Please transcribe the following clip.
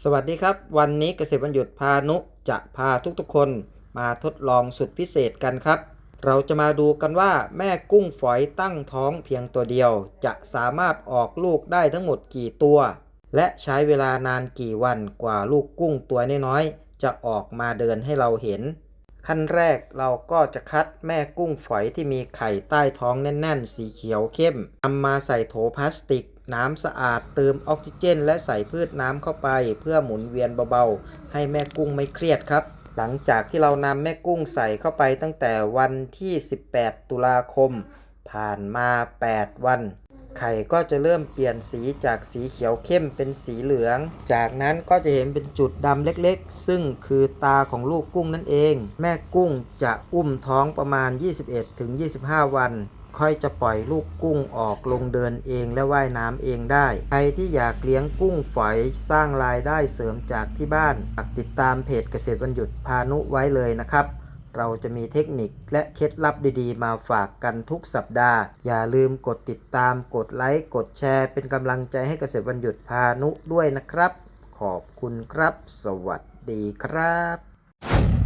สวัสดีครับ วันนี้เกษตรบรรยุทธ์พานุจะพาทุกๆคนมาทดลองสุดพิเศษกันครับ เราจะมาดูกันว่าแม่กุ้งฝอยตั้งท้องเพียงตัวเดียว จะสามารถออกลูกได้ทั้งหมดกี่ตัว และใช้เวลานานกี่วันกว่าลูกกุ้งตัวน้อยๆจะออกมาเดินให้เราเห็น ขั้นแรกเราก็จะคัดแม่กุ้งฝอยที่มีไข่ใต้ท้องแน่น ๆ สีเขียวเข้มนำมาใส่โถพลาสติก น้ำสะอาดเติมออกซิเจน และใส่พืชน้ำเข้าไป เพื่อหมุนเวียนเบาๆ ให้แม่กุ้งไม่เครียดครับ หลังจากที่เรานำแม่กุ้งใส่เข้าไปตั้งแต่วันที่ 18 ตุลาคม ผ่านมา 8 วัน ไข่ก็จะเริ่มเปลี่ยนสีจากสีเขียวเข้มเป็นสีเหลือง จากนั้นก็จะเห็นเป็นจุดดำเล็กๆ ซึ่งคือตาของลูกกุ้งนั่นเอง แม่กุ้งจะอุ้มท้องประมาณ 21-25 วัน ค่อยจะปล่อยลูกกุ้งออกลงเดินเองและว่ายน้ำเองได้ ใครที่อยากเลี้ยงกุ้งฝอยสร้างรายได้เสริมจากที่บ้านฝากติดตามเพจเกษตรบรรยุทธ์พานุไว้เลยนะครับ เราจะมีเทคนิคและเคล็ดลับดีๆ มาฝากกันทุกสัปดาห์ อย่าลืมกดติดตามกดไลค์กดแชร์ เป็นกำลังใจให้เกษตรวันหยุดพานุด้วยนะครับ ขอบคุณครับ สวัสดีครับ